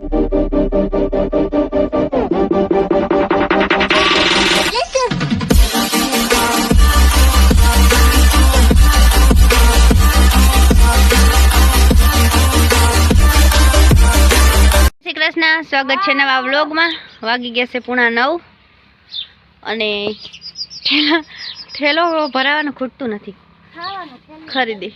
શ્રી કૃષ્ણ સ્વાગત છે નવા વ્લોગમાં. વાગી ગયા છે પૂણા નવ. અને ઠેલા ઠેલો ભરાવાનું ખૂટતું નથી. ખરીદી.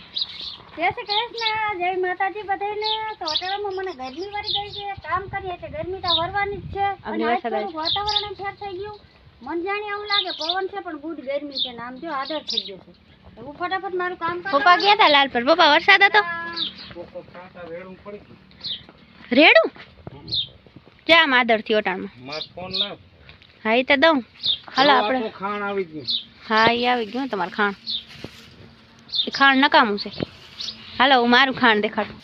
જય શ્રી કૃષ્ણ જય માતાજી બધાને તો અટાણામાં મને ગરમી વાળી ગઈ છે કામ કરીએ એટલે ગરમી તો વરવાની જ છે. અને આજ વરસાદ વાતાવરણ ફેર થઈ ગયું. મન જાણે એવું લાગે પવન છે પણ ગુડ ગરમી છે નામ આમ જો આદર થઈ ગયો છે. તો હું ફટાફટ મારું કામ કરું. પપ્પા ગયા હતા લાલ પર. પપ્પા વરસાદ હતો? રેડું? જા આદરથી ઓટાણમાં હા એ તો દઉં. હાલો આપણે. ખાણ આવી ગયું. હા એ આવી ગયું તમારું ખાણ. એ ખાણ નકામું છે. હાલો હું મારું ખાણ દેખાડું.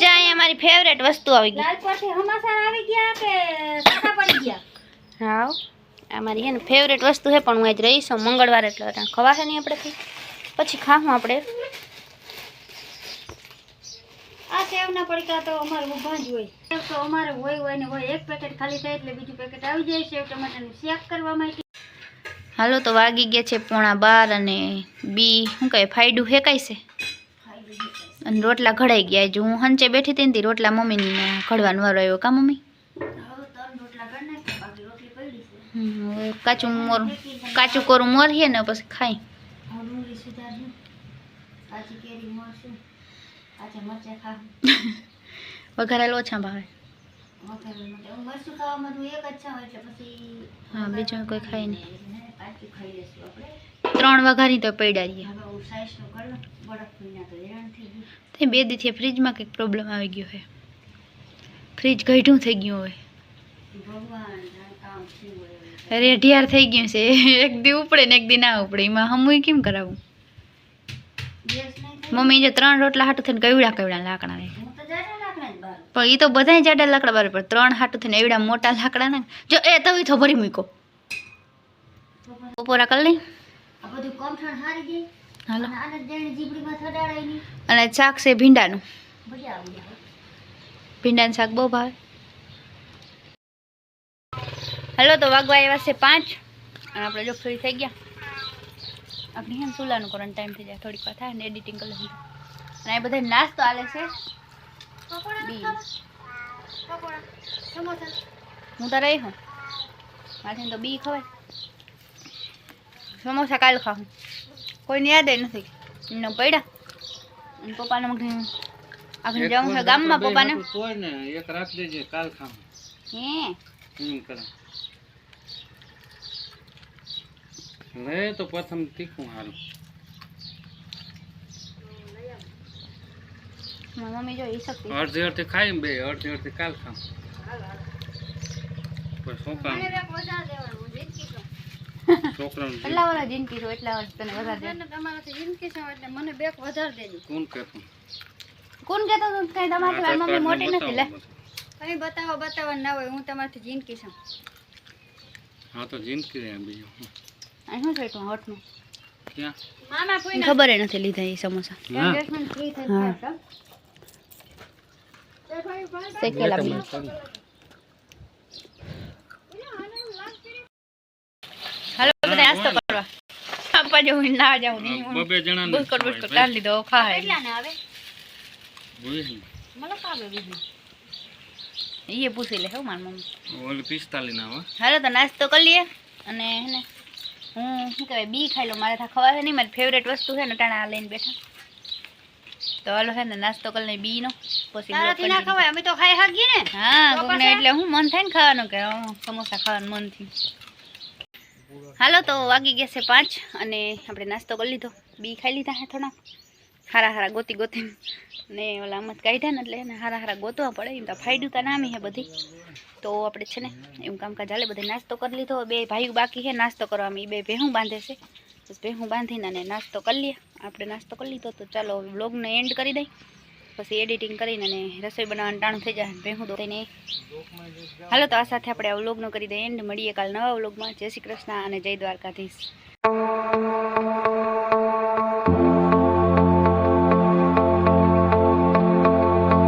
જા અહીંયા મારી ફેવરેટ વસ્તુ આવી ગઈ. લાલ હમાસા આવી ગયા કે સસ્તા પડી ગયા? હા આ મારી હે ને ફેવરેટ વસ્તુ છે પણ હું આજ રહીશ મંગળવારે એટલે ત્યાં ખવાશે નહીં આપણે કંઈ. પછી ખાવું આપણે. આ સેવના પડીકા તો અમારે ઊભા જ હોય. સેવ તો અમારે હોય હોય ને હોય. એક પેકેટ ખાલી થાય એટલે બીજું પેકેટ આવી જાય. સેવ ટમાટાનું શેક કરવા માટે. હાલો તો વાગી ગયા છે પોણા બાર અને બી શું કહે ફાયડું હેકાય છે? અને રોટલા ઘડાઈ ગયા જો હું હંચે બેઠી હતી ને રોટલા મમ્મીને ઘડવાનો વારો આવ્યો. કા મમ્મી? કાચું મોર, કાચું કોરું મોર છે ને પછી ખાઈ. વઘારેલ ઓછા ભાવે. હું, બીજું કોઈ ખાય નહીં. ત્રણ વઘારી તો પડ્યા રહીએ હવે હું સાઈઝનું કરી લઉં બરફ પીના તો હેરાન થઈ ગયું તે બે દીથી ફ્રીજમાં કંઈક પ્રોબ્લેમ આવી ગયો છે ફ્રીજ ગઢું થઈ ગયું હોય. ભગવાન જાણે કામ થયું હોય એવું. રેઢિયાર થઈ ગયું છે. એક દી ઉપડે ને એક દી ના ઉપડે. એમાં હમુય કેમ કરાવું? ગેસ નહીં થાય મમ્મી જે ત્રણ રોટલા હાટું થઈને કવડા કવડા લાકડા ને હું તો જાડા લાકડા જ બાર. પણ એ તો બધાય જાડા લાકડા બરાબર પણ ત્રણ હાટું થઈને એવડા મોટા લાકડા ને. જો એ તવી તો ભરી મૂકો. બપોરા કરી લઈ. આ બધું કમઠણ હારી ગઈ? હાલો. અને અને શાક છે ભીંડાનું. ભીંડાનું શાક બહુ ભાવે. હાલો તો વાગવા આવ્યા છે પાંચ. અને આપણે જો ફ્રી થઈ ગયા. આપણે હેમ સુલાનું કરવાનો ટાઈમ થઈ જાય. થોડીક વાર થાય ને એડિટિંગ કરી લઈએ. અને આ બધા નાસ્તો આલે છે. હું તો રહી હું. માથે તો બી ખવાય. સમોસા કાલ ખાવું કોઈને યાદ નથી. એમને પડ્યા. અને પપ્પાને આપણે જવું છે ગામમાં પપ્પાને. તોય ને એક રાખ દેજે કાલ ખામ હે કરે. લે તો પ્રથમ તીખું હારું. મમ્મી જો એ શક્તિ અડધી અડધી ખાઈ બે અડધી અડધી કાલ ખામ પણ છોકરા મને છોકરાનું એટલા વાળા જિંદગી છો એટલા વર્ષ તને વધારે દે. મને તમારાથી જિંદગી છો એટલે મને બેક વધારે દેજો. કોણ કહેતું? કોણ કહેતો તું કઈ તમારી મારી મમ્મી મોટી નથી લે. કઈ બતાવો બતાવો ના હોય હું તમારાથી જિંદગી છું હા તો જિંદગી રહે બીજું. શું. શું છે તું હોટનું કોઈ ખબર નથી લીધા એ સમોસા. શેકેલા બી હાલો બધા નાસ્તો કરવા. આપવા જવું ના જાઉં નહીં બબે જણા બુસ્કોટ બુસ્કોટ કાઢી લીધો ખા કેટલા ને આવે મને કાવે બીજું ઈએ પૂછી લે હો માર મમ્મી. ઓલી પિસ્તાલીસ ના હાલો તો નાસ્તો કરી લઈએ. અને હેને હું શું કહેવાય બી ખાઈ લઉં. મારે થા ખવાશે નહીં મારી ફેવરેટ વસ્તુ છે ને ટાણા આ લઈને બેઠા. તો હાલો છે ને નાસ્તો કરી બી બીનો. પછી તારાથી ના. ખવાય અમે તો ખાઈ શકીએ ને. હા કોકને એટલે હું મન થાય ને ખાવાનું કે સમોસા ખાવાનું મન થયું. હાલો તો વાગી ગયા છે પાંચ અને આપણે નાસ્તો કરી લીધો. બી ખાઈ લીધા હે થોડા. હારા હારા ગોતી ગોતી ને ઓલા અમત કાઢ્યા ને એટલે એને હારા હારા ગોતવા પડે. એમ તો ફાયડું તો નામી હે બધી. તો આપણે છે ને એમ કામકાજ હાલે. બધે નાસ્તો કરી લીધો. બે ભાઈઓ બાકી છે નાસ્તો કરવામાં એ બે ભેહું બાંધે છે. ભેહું બાંધીને અને નાસ્તો કરી લઈએ. આપણે નાસ્તો કરી લીધો તો ચાલો બ્લોગને એન્ડ કરી દઈ. પછી એડિટિંગ કરીને અને રસોઈ બનાવવાનું ટાણું થઈ જાય, ભેહું દોઈને હાલો તો આ સાથે આપણે આ વ્લોગનો કરી દઈએ એન્ડ મળીએ કાલ નવા વ્લોગમાં. જય શ્રી કૃષ્ણ અને જય દ્વારકાધીશ.